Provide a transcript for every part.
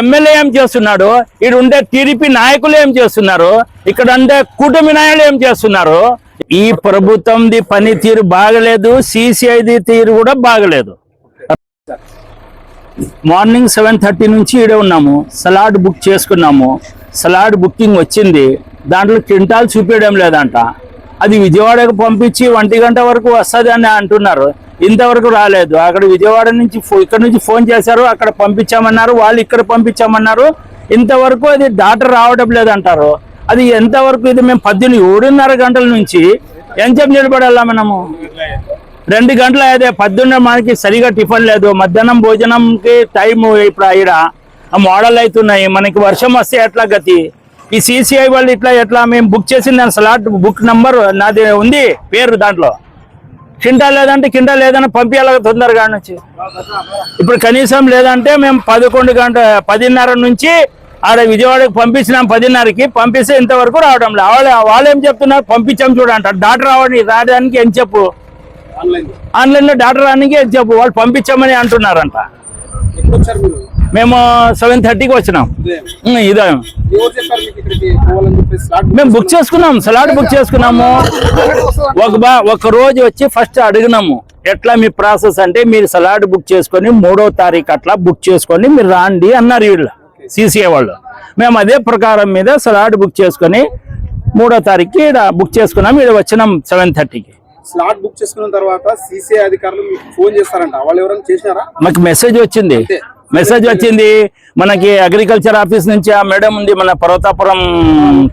MLA ఏం చేస్తున్నాడు? ఇక్కడ ఉండే టీడీపీ నాయకులు ఏం చేస్తున్నారు? ఇక్కడ ఉండే కూటమి నాయకులు ఏం చేస్తున్నారు? ఈ ప్రభుత్వంది పనితీరు బాగలేదు సిసిఐది తీరు కూడా బాగలేదు. మార్నింగ్ సెవెన్ థర్టీ నుంచి ఈడే ఉన్నాము. సలాడ్ బుక్ చేసుకున్నాము. సలాడ్ బుకింగ్ వచ్చింది. దాంట్లో క్వింటాల్ చూపించడం లేదంట. అది విజయవాడకు పంపించి ఒంటి గంట వరకు వస్తుంది అని అంటున్నారు. ఇంతవరకు రాలేదు. అక్కడ విజయవాడ నుంచి ఇక్కడ నుంచి ఫోన్ చేశారు అక్కడ పంపించామన్నారు వాళ్ళు ఇక్కడ పంపించామన్నారు. ఇంతవరకు అది డాక్టర్ రావడం లేదంటారు. అది ఎంతవరకు ఇది మేము పద్దెనిమిది ఏడున్నర గంటల నుంచి ఎంచెం నిలబడాలా మనము? రెండు గంటల అయితే పద్దెనిమిది మనకి సరిగా టిఫిన్ లేదు. మధ్యాహ్నం భోజనంకి టైం ఇప్పుడు ఈడ ఆ మోడల్ అవుతున్నాయి మనకి వర్షం వస్తే ఎట్లా గతి? ఈ సిసిఐ వాళ్ళు ఇట్లా ఎట్లా మేము బుక్ చేసిన స్లాట్ బుక్ నంబర్ నాది ఉంది పేరు దాంట్లో. కింటా లేదంటే కింటా లేదని పంపించాలి తొందరగా నుంచి. ఇప్పుడు కనీసం లేదంటే మేము పదకొండు గంట పదిన్నర నుంచి ఆడ విజయవాడకి పంపించినాం పదిన్నరకి పంపిస్తే ఇంతవరకు రావడం లేదు. వాళ్ళు వాళ్ళు ఏం చెప్తున్నారు? పంపించాం చూడంట డాక్టర్ రావడానికి రావడానికి ఏం చెప్పు? ఆన్లైన్ ఆన్లైన్లో డాక్టర్ రానికి ఏం చెప్పు? వాళ్ళు పంపించామని అంటున్నారంట. మేము సెవెన్ థర్టీకి వచ్చినాం. ఇదే. మేము బుక్ చేసుకున్నాం సలాడ్ బుక్ చేసుకున్నాము. ఒక బా ఒక రోజు వచ్చి ఫస్ట్ అడిగినాము ఎట్లా మీ ప్రాసెస్ అంటే మీరు సలాడ్ బుక్ చేసుకొని మూడో తారీఖు అట్లా బుక్ చేసుకొని మీరు రాండి అన్నారు వీళ్ళు సీసీఏ వాళ్ళు. మేము అదే ప్రకారం మీద సలాడ్ బుక్ చేసుకొని మూడో తారీఖుకి ఈడ బుక్ చేసుకున్నాం ఇక్కడ వచ్చినాం సెవెన్ థర్టీకి. స్లాట్ బుక్ చేసుకున్న తర్వాత సీసీఐ అధికారులు ఫోన్ చేస్తారంట. వాళ్ళు ఎవరైనా చేసినారా? మాకు మెసేజ్ వచ్చింది. మెసేజ్ వచ్చింది. మనకి అగ్రికల్చర్ ఆఫీస్ నుంచి ఆ మేడం ఉంది మన పర్వతాపురం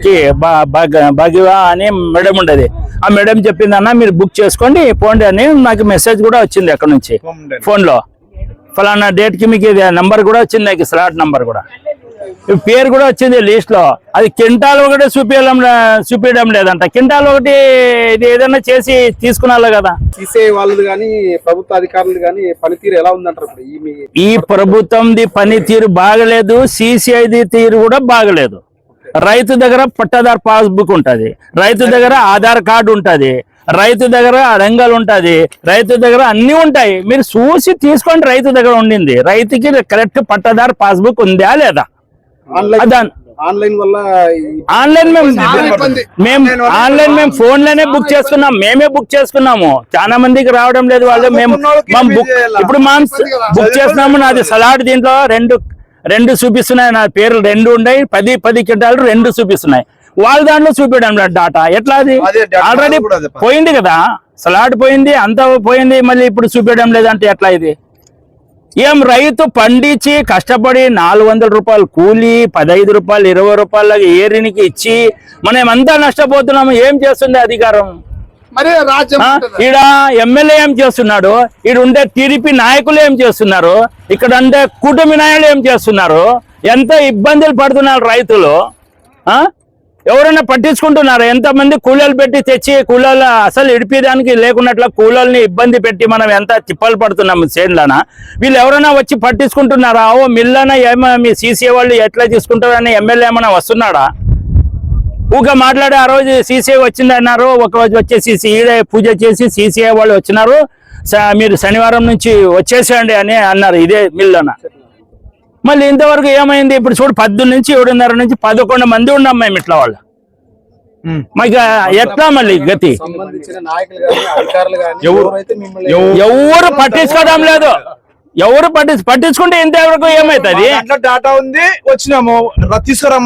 కి భాగ్యవా అని మేడం ఉండేది. ఆ మేడం చెప్పింది అన్న మీరు బుక్ చేసుకోండి పోండి అని నాకు మెసేజ్ కూడా వచ్చింది అక్కడ నుంచి. ఫోన్లో. ఫలానా డేట్కి మీకు ఇది నంబర్ కూడా వచ్చింది నాకు స్లాట్ నంబర్ కూడా. పేరు కూడా వచ్చింది లిస్ట్లో. అది కింటాల్ ఒకటి చూపించడం చూపించడం లేదంట. కింటాల్ ఒకటి ఇది ఏదైనా చేసి తీసుకున్నాలో కదా. సీసీఐ వాళ్ళది కానీ ప్రభుత్వ అధికారులు కానీ పనితీరు ఎలా ఉందంటారు మీ ఈ ప్రభుత్వంది పనితీరు బాగలేదు సిసిఐది తీరు కూడా బాగలేదు. రైతు దగ్గర పట్టాదార్ పాస్బుక్ ఉంటది. రైతు దగ్గర ఆధార్ కార్డు ఉంటది. రైతు దగ్గర రంగలు ఉంటది. రైతు దగ్గర అన్ని ఉంటాయి. మీరు చూసి తీసుకోండి రైతు దగ్గర ఉండింది. రైతుకి కరెక్ట్ పట్టాదార్ పాస్బుక్ ఉందా లేదా? ఆన్లైన్ అదా ఆన్లైన్ వల్ల ఈ ఆన్లైన్ మేము మేము ఆన్లైన్ మేము ఫోన్లోనే బుక్ చేసుకున్నాం. మేమే బుక్ చేసుకున్నాము. చాలా మందికి రావడం లేదు వాళ్ళు. మేము మా బుక్ ఇప్పుడు మా బుక్ చేస్తున్నాము. నాది సలాడ్ దీంట్లో రెండు రెండు చూపిస్తున్నాయి. నా పేర్లు రెండు ఉన్నాయి. పది పది కింటాలు రెండు చూపిస్తున్నాయి. వాళ్ళ దాంట్లో చూపించడం లేదు డాటా ఎట్లా అది? ఆల్రెడీ. పోయింది కదా? సలాడ్ పోయింది అంతా పోయింది. మళ్ళీ ఇప్పుడు చూపించడం లేదంటే ఎట్లా ఇది? ఏం రైతు పండించి కష్టపడి నాలుగు వందల రూపాయలు కూలి పదహైదు రూపాయలు ఇరవై రూపాయల ఏరినికి ఇచ్చి మనం అంతా నష్టపోతున్నాము? ఏం చేస్తుంది అధికారం? మరి రాజ్యం ఆ? ఈడ ఎమ్మెల్యే ఏం చేస్తున్నాడు? ఈడ ఉండే టీడీపీ నాయకులు ఏం చేస్తున్నారు? ఇక్కడ ఉండే కూటమి నాయకులు ఏం చేస్తున్నారు? ఎంత ఇబ్బందులు పడుతున్నారు రైతులు? ఆ? ఎవరైనా పట్టించుకుంటున్నారు? ఎంతమంది కూలీలు పెట్టి తెచ్చి కూలీలు అసలు ఇడిపేదానికి లేకున్నట్లు కూలీల్ని ఇబ్బంది పెట్టి మనం ఎంత తిప్పలు పడుతున్నాము చేనులన? వీళ్ళు ఎవరైనా వచ్చి పట్టించుకుంటున్నారా? ఓ మిల్లన ఏమో మీ సీసీ వాళ్ళు ఎట్లా తీసుకుంటారని ఎమ్మెల్యే ఏమైనా వస్తున్నాడా? ఊక మాట్లాడి ఆ రోజు సీసీఐ వచ్చిందన్నారు ఒక రోజు వచ్చేసి ఈడే పూజ చేసి సీసీఐ వాళ్ళు వచ్చినారు. స- మీరు శనివారం నుంచి వచ్చేసేయండి అని అన్నారు ఇదే మిల్లోన. మళ్ళీ ఇంతవరకు ఏమైంది? ఇప్పుడు చూడు పద్దు నుంచి ఏడున్నర నుంచి పదకొండు మంది ఉన్నాం మేము ఇట్లా వాళ్ళు. మాకు ఎట్లా మళ్ళీ గతి? ఎవరు? పట్టించుకోవడం లేదు. ఎవరు పట్టి పట్టించుకుంటే ఇంతవరకు ఏమైతుంది? డాటా ఉంది వచ్చినాము.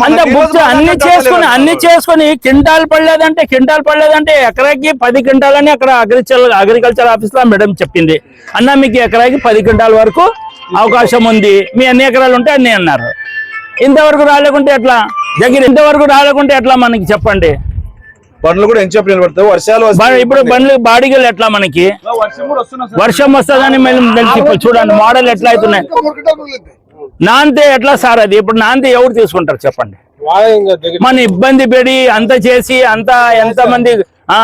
అంటే బుక్స్ అన్ని చేసుకుని data అన్ని. చేసుకుని కింటాల్ పడలేదంటే కింటాల్ పడలేదంటే ఎకరాకి పది క్వింటాలని అక్కడ అగ్రికల్చర్ అగ్రికల్చర్ ఆఫీస్లో మేడం చెప్పింది. అన్న మీకు ఎకరాకి పది క్వింటాల్ వరకు అవకాశం ఉంది. మీ అన్ని ఎకరాలు ఉంటే అన్ని అన్నారు. ఇంతవరకు రాలేకుంటే ఎట్లా? దగ్గర ఇంతవరకు రాలేకుంటే ఎట్లా మనకి చెప్పండి? బండ్లు కూడా ఎంచేపు నిలబడతాయి వర్షాలు ఇప్పుడు బండ్లు బాడిగలు ఎట్లా మనకి? వర్షం కూడా వస్తున్నా సార్. వర్షం వస్తుందని మేము తెలిసి చూడండి. మోడల్ ఎట్లా అవుతున్నాయి? నాంతే ఎట్లా సార్ అది? ఇప్పుడు నాంతే ఎవరు తీసుకుంటారు చెప్పండి? మన ఇబ్బంది పెడి అంత చేసి అంత ఎంత మంది ఆ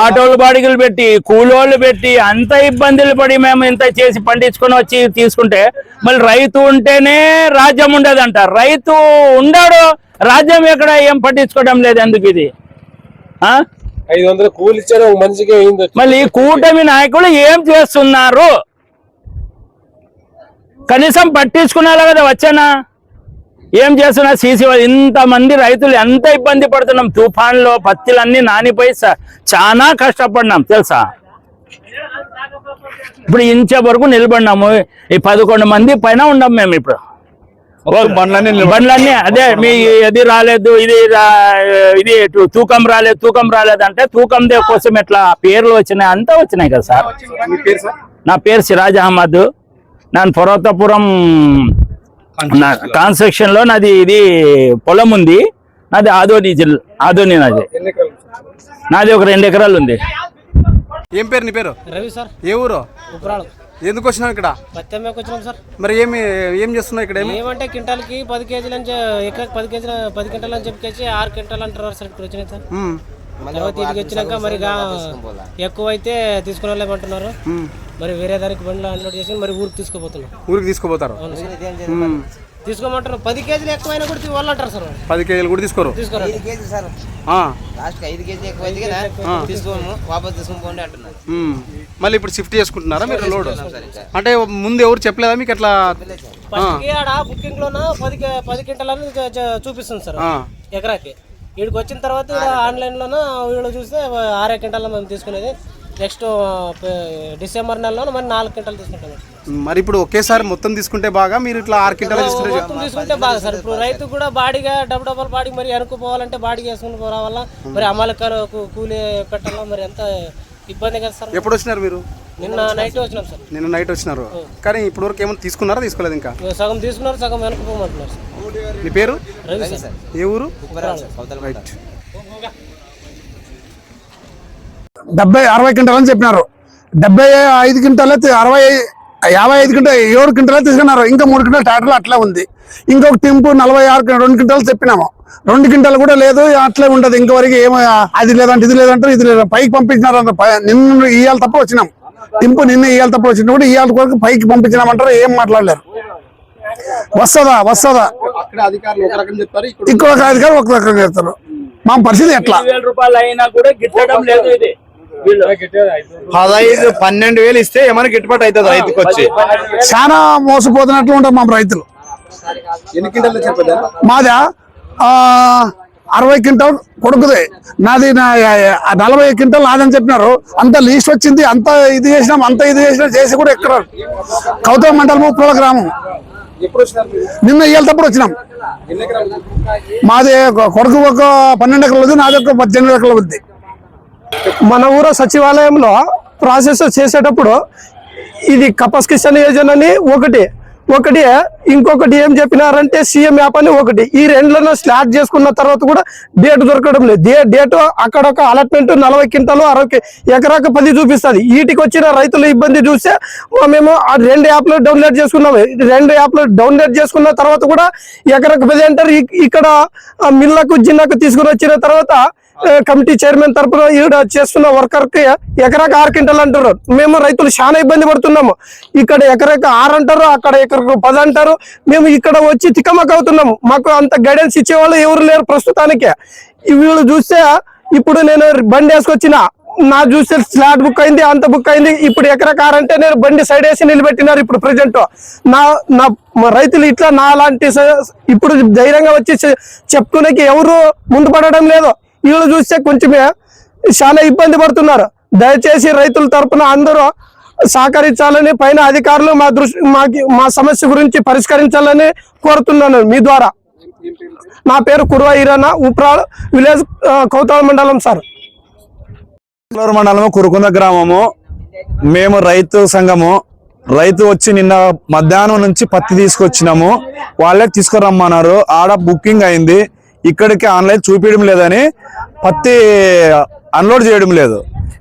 ఆటోలు బాడిగలు పెట్టి కూలోళ్ళు పెట్టి అంత ఇబ్బందులు పడి మేము ఇంత చేసి పండించుకొని వచ్చి తీసుకుంటే మళ్ళీ రైతు ఉంటేనే రాజ్యం ఉండదంట. రైతు ఉండాడు రాజ్యం ఎక్కడ ఏం పట్టించుకోవడం లేదు ఎందుకు ఇది? ఆ? ఐదు వందలు కూలి ఇచ్చారు మనిషికి మళ్ళీ కూటమి నాయకులు ఏం చేస్తున్నారు? కనీసం పట్టించుకునేలా కదా వచ్చానా? ఏం చేస్తున్నా సీసీ ఇంతమంది రైతులు ఎంత ఇబ్బంది పడుతున్నాం? తుఫాన్లో పత్తిలన్నీ నానిపోయి చాలా కష్టపడినాం తెలుసా? ఇప్పుడు ఇంచే వరకు నిలబడినాము. ఈ పదకొండు మంది పైన ఉన్నాం మేము ఇప్పుడు. బండ్లన్నీ అదే మీ ఇది రాలేదు ఇది రా- ఇది తూకం రాలేదు తూకం రాలేదు అంటే తూకం దే కోసం ఎట్లా పేర్లు వచ్చినాయి అంతా వచ్చినాయి కదా సార్? నా పేరు సిరాజ్ అహ్మద్. నేను పర్వతపురం కాన్స్ట్రక్షన్లో. నాది ఇది పొలం ఉంది. నాది ఆదోని జిల్లా ఆదోని నాది? నాది ఒక రెండు ఎకరాలు ఉంది. ఏం పేరు నీ పేరు? రవి సార్. ఏ ఊరు? ఎందుకు వచ్చినావు ఇక్కడ? పత్తి వచ్చినాం సార్. మరి ఏమి ఏం చేస్తున్నావు ఇక్కడ ఏమి? ఏమంటే క్వింటాల్కి పది కేజీలు అని ఎకరాకి పది కేజీలు పది క్వింటాలు అని చెప్పేసి ఆరు క్వింటాలు అంటారు సార్ ఇక్కడ వచ్చినాయి సార్. తర్వాత వచ్చినాక మరి గా- ఎక్కువ అయితే తీసుకునే వాళ్ళేమంటున్నారు. మరి వేరే దానికి బండ్లు అన్లోడ్ చేసి మరి ఊరికి తీసుకుపోతున్నాం. ఊరికి తీసుకుపోతారు? తీసుకోమంటారు పది కేజీలు ఎక్కువైనా కూడా వాళ్ళు అంటారు సార్. పది కేజీలు కూడా తీసుకోరు? తీసుకోరా. KG sir. ఆ, లాస్ట్ ఐదు కేజీ ఎక్కువ అయింది కదా తీసుకోము వాపస్ తీసుకుని అంటున్నారు. మళ్ళీ ఇప్పుడు షిఫ్ట్ చేసుకుంటున్నారా మీరు లోడ్? అంటే ముందు ఎవరు చెప్పలేదా మీకు ఆడ బుకింగ్ లోన? పది కే- పది క్వింటాలు అని చ- చ- చూపిస్తుంది సార్. ఎకరాకి. వీడికి వచ్చిన తర్వాత ఈడ ఆన్లైన్లోన వీళ్ళు చూస్తే ఆరే క్వింటాలు మేము తీసుకునేది. నెక్స్ట్ డిసెంబర్ నెలలో మరి నాలుగు క్వింటాలు తీసుకుంటాం మరి ఇప్పుడు ఒకేసారి మొత్తం తీసుకుంటే బాగా మీరు ఇట్లా ఆరు క్వింటాలు తీసుకుంటే. మొత్తం తీసుకుంటే బాగా సార్. ఇప్పుడు రైతు కూడా బాడీగా డబుల్ డబుల్ బాడీ మరి అనుకుపోవాలంటే బాడీకి వేసుకుని రావాలా మరి అమలకారు కూలీ పెట్టాలా? మరి ఎంత ఇబ్బంది కదా సార్ ఎప్పుడు వచ్చినారు మీరు? నిన్న నైట్ వచ్చినాం సార్. నిన్న నైట్ వచ్చినారు. కానీ ఇప్పుడు వరకు ఏమైనా తీసుకున్నారా తీసుకోలేదు ఇంకా? సగం తీసుకున్నారు సగం వెనకపోమంటున్నారు సార్. నీ పేరు? రవి సార్. ఏ ఊరు? రైట్ డెబ్బై అరవై క్వింటాలు అని చెప్పినారు. డెబ్బై ఐదు క్వింటాలు అరవై యాభై ఐదు క్వింటాల్ ఏడు క్వింటాలు తీసుకున్నారు. ఇంకా మూడు క్వింటాలు ట్రాక్టర్లు అట్లే ఉంది. ఇంకొక టెంపు నలభై ఆరు రెండు క్వింటాలు చెప్పినాము. రెండు క్వింటాలు కూడా లేదు అట్లే ఉండదు. ఇంతవరకు ఏమో అది లేదంటే ఇది లేదంటే ఇది లేదు. పైకి పంపించినారు అంత పై- నిన్న ఇవాళ తప్ప వచ్చినాం. టెంపు నిన్న ఇవాళ తప్ప వచ్చినప్పుడు ఇవాళ వరకు పైకి పంపించినామంటారు ఏం మాట్లాడలేరు. వస్తుందా వస్తుందా? అక్కడ అధికారులు ఒక ఇక్కడ ఇక్కడ రకంగా చెప్తారు. మా పరిస్థితి ఎట్లా? రూపాయలు అయినా కూడా గిట్టడం లేదు ఇది. పదహైదు పన్నెండు వేలు ఇస్తే ఏమైనా గిట్టుబాటు అవుతుంది రైతుకి వచ్చి. చాలా మోసపోతున్నట్లు ఉంటారు మా రైతులు. మాదా ఆ, అరవై క్వింటల్ కొడుకుది. నాది నా నలభై క్వింటల్ నాదని చెప్పినారు. అంత లీస్ట్ వచ్చింది అంత ఇది చేసినాం అంత ఇది చేసినాం చేసి కూడా ఎక్కడ కౌతమ మండలం ఉప్పుల గ్రామం. నిన్న ఇయ్యాలతప్పుడు వచ్చినాం. మాది ఒక కొడుకు ఒక పన్నెండు ఎకరాలు ఉంది నాది ఒక పద్దెనిమిది ఎకరాలు ఉంది మన ఊర సచివాలయంలో ప్రాసెస్ చేసేటప్పుడు ఇది కపస్కిషన్ యోజన అని ఒకటి ఒకటి ఇంకొకటి ఏం చెప్పినారంటే సీఎం యాప్ అని ఒకటి. ఈ రెండులను స్లాట్ చేసుకున్న తర్వాత కూడా డేట్ దొరకడం లేదు. డే డేట్ అక్కడ ఒక అలాట్మెంట్ నలభై క్వింటాలు అరవై ఎకరాకు పది చూపిస్తుంది. వీటికి వచ్చిన రైతుల ఇబ్బంది చూస్తే మేము ఆ రెండు యాప్లు డౌన్లోడ్ చేసుకున్నాము రెండు యాప్లు డౌన్లోడ్ చేసుకున్న తర్వాత కూడా ఎకరాకు పది అంటారు ఇక్కడ మిల్లకు జిన్నాకు తీసుకుని వచ్చిన తర్వాత కమిటీ చైర్మన్ తరపున ఈడ చేస్తున్న వర్కర్కి ఎకరాకు ఆరు క్వింటల్ అంటారు. మేము రైతులు చాలా ఇబ్బంది పడుతున్నాము. ఇక్కడ ఎకరాకు ఆరు అంటారు అక్కడ ఎకరకు పది అంటారు. మేము ఇక్కడ వచ్చి తికమక అవుతున్నాము మాకు అంత గైడెన్స్ ఇచ్చేవాళ్ళు ఎవరు లేరు ప్రస్తుతానికి. వీళ్ళు చూస్తే ఇప్పుడు నేను బండి వేసుకొచ్చిన నా చూస్తే స్లాట్ బుక్ అయింది అంత బుక్ అయింది. ఇప్పుడు ఎకరా కార్ అంటే నేను బండి సైడ్ వేసి నిలబెట్టినారు ఇప్పుడు ప్రజెంట్ నా నా రైతులు ఇట్లా నా లాంటి ఇప్పుడు ధైర్యంగా వచ్చి చెప్పుకునేకి ఎవరు ముందు పడడం లేదు. వీళ్ళు చూస్తే కొంచెమే చాలా ఇబ్బంది పడుతున్నారు. దయచేసి రైతుల తరపున అందరూ సహకరించాలని పైన అధికారులు మా దృష్టి మాకి మా సమస్య గురించి పరిష్కరించాలని కోరుతున్నాను మీ ద్వారా. నా పేరు కుర్వా ఈరానా ఉప్రాల్ విలేజ్ కౌతాల మండలం సార్. మండలము కురుకుంద గ్రామము. మేము రైతు సంఘము. రైతు వచ్చి నిన్న మధ్యాహ్నం నుంచి పత్తి తీసుకొచ్చినాము. వాళ్ళే తీసుకురమ్మన్నారు. ఆడ బుకింగ్ అయింది. ఇక్కడికి ఆన్లైన్ చూపించడం లేదని పత్తి అన్లోడ్ చేయడం లేదు.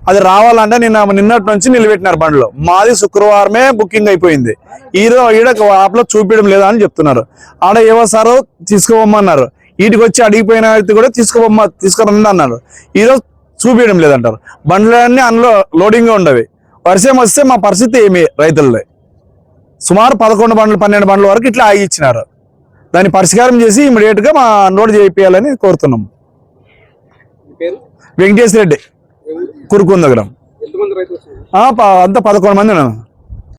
అది రావాలంటే నిన్న నిన్నటి నుంచి నిలబెట్టినారు బండ్లు. మాది శుక్రవారమే బుకింగ్ అయిపోయింది. ఈరో ఈడ యాప్లో చూపించడం లేదా అని చెప్తున్నారు. ఆడ ఏవో సారో తీసుకోమన్నారు వీటికి వచ్చి అడిగిపోయిన వ్యక్తి కూడా తీసుకోబొమ్మ తీసుకురండి అన్నారు. ఈరోజు చూపించడం లేదంటారు. బండ్లన్నీ అందులో లోడింగ్గా ఉండవి. వర్షం వస్తే మా పరిస్థితి ఏమి రైతులది. సుమారు పదకొండు బండ్లు పన్నెండు బండ్ల వరకు ఇట్లా ఆగిచ్చినారు దాన్ని పరిష్కారం చేసి ఇమీడియట్గా మా నోట్ చేయించాలని కోరుతున్నాం. వెంకటేష్ రెడ్డి. ఆ, ప- అంతా పదకొండు మంది ఉన్నాం